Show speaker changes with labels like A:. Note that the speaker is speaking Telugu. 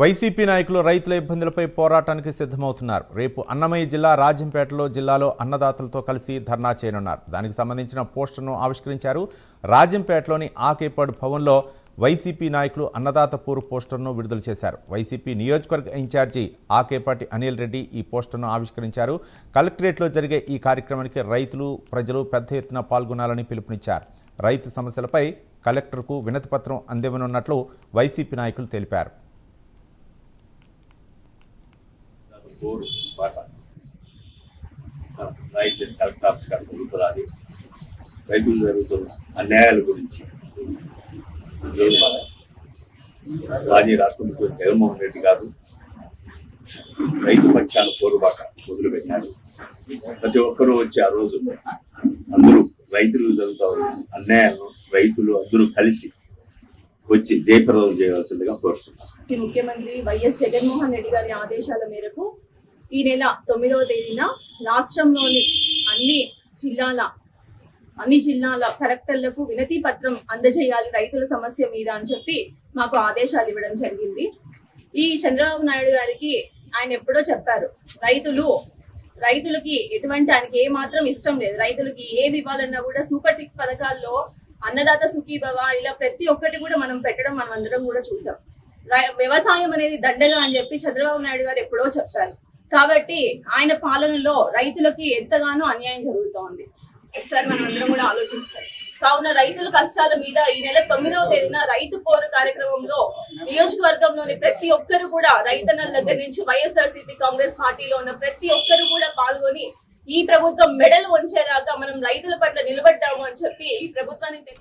A: వైసీపీ నాయకులు రైతుల ఇబ్బందులపై పోరాటానికి సిద్ధమవుతున్నారు. రేపు అన్నమయ్య జిల్లా రాజంపేటలో జిల్లాలో అన్నదాతలతో కలిసి ధర్నా చేయనున్నారు. దానికి సంబంధించిన పోస్టర్ను ఆవిష్కరించారు. రాజంపేటలోని ఆకేపాడు భవన్లో వైసీపీ నాయకులు అన్నదాత పూర్ పోస్టర్ను విడుదల చేశారు. వైసీపీ నియోజకవర్గ ఇన్ఛార్జి ఆకేపాటి అనిల్ రెడ్డి ఈ పోస్టర్ను ఆవిష్కరించారు. కలెక్టరేట్లో జరిగే ఈ కార్యక్రమానికి రైతులు ప్రజలు పెద్ద ఎత్తున పాల్గొనాలని పిలుపునిచ్చారు. రైతు సమస్యలపై కలెక్టర్కు వినతిపత్రం అందివ్వనున్నట్లు వైసీపీ నాయకులు తెలిపారు.
B: కోరు పాట రైతు కలెక్టర్ ఆఫీస్ కాడ జరుగుతున్నది రైతులు జరుగుతున్న అన్యాయాల గురించి నేను మన మాజీ రాష్ట్ర ముఖ్యమంత్రి జగన్మోహన్ రెడ్డి గారు రైతు పక్షాన పోరుబాట మొదలుపెట్టారు. ప్రతి ఒక్కరూ వచ్చి ఆ రోజు అందరూ రైతులు జరుగుతారు అన్యాయాలను రైతులు అందరూ కలిసి వచ్చి జయప్రదం చేయాల్సిందిగా కోరుతున్నాను
C: ముఖ్యమంత్రి వైఎస్ జగన్మోహన్ రెడ్డి గారి ఆదేశాల మేరకు ఈ నెల తొమ్మిదవ తేదీన రాష్ట్రంలోని అన్ని జిల్లాల అన్ని జిల్లాల కలెక్టర్లకు వినతి పత్రం అందజేయాలి రైతుల సమస్య మీద అని చెప్పి మాకు ఆదేశాలు ఇవ్వడం జరిగింది. ఈ చంద్రబాబు నాయుడు గారికి ఆయన ఎప్పుడో చెప్పారు రైతులు రైతులకి ఎటువంటి ఆయనకి ఏ మాత్రం ఇష్టం లేదు. రైతులకి ఏది ఇవ్వాలన్నా కూడా సూపర్ సిక్స్ పథకాల్లో అన్నదాత సుఖీభవ ఇలా ప్రతి ఒక్కటి కూడా మనం పెట్టడం మనం అందరం కూడా చూసాం. వ్యవసాయం అనేది దండగా అని చెప్పి చంద్రబాబు నాయుడు గారు ఎప్పుడో చెప్పారు. కాబట్టి ఆయన పాలనలో రైతులకి ఎంతగానో అన్యాయం జరుగుతోంది. ఒకసారి మనం అందరం కూడా ఆలోచించాలి కావున రైతుల కష్టాల మీద ఈ నెల తొమ్మిదవ తేదీన రైతు పోరు కార్యక్రమంలో నియోజకవర్గంలోని ప్రతి ఒక్కరు కూడా రైతన్నల దగ్గర నుంచి వైఎస్ఆర్సీపీ కాంగ్రెస్ పార్టీలో ఉన్న ప్రతి ఒక్కరు కూడా పాల్గొని ఈ ప్రభుత్వం మెడలు వంచేదాకా మనం రైతుల పట్ల నిలబడ్డాము అని చెప్పి ఈ ప్రభుత్వానికి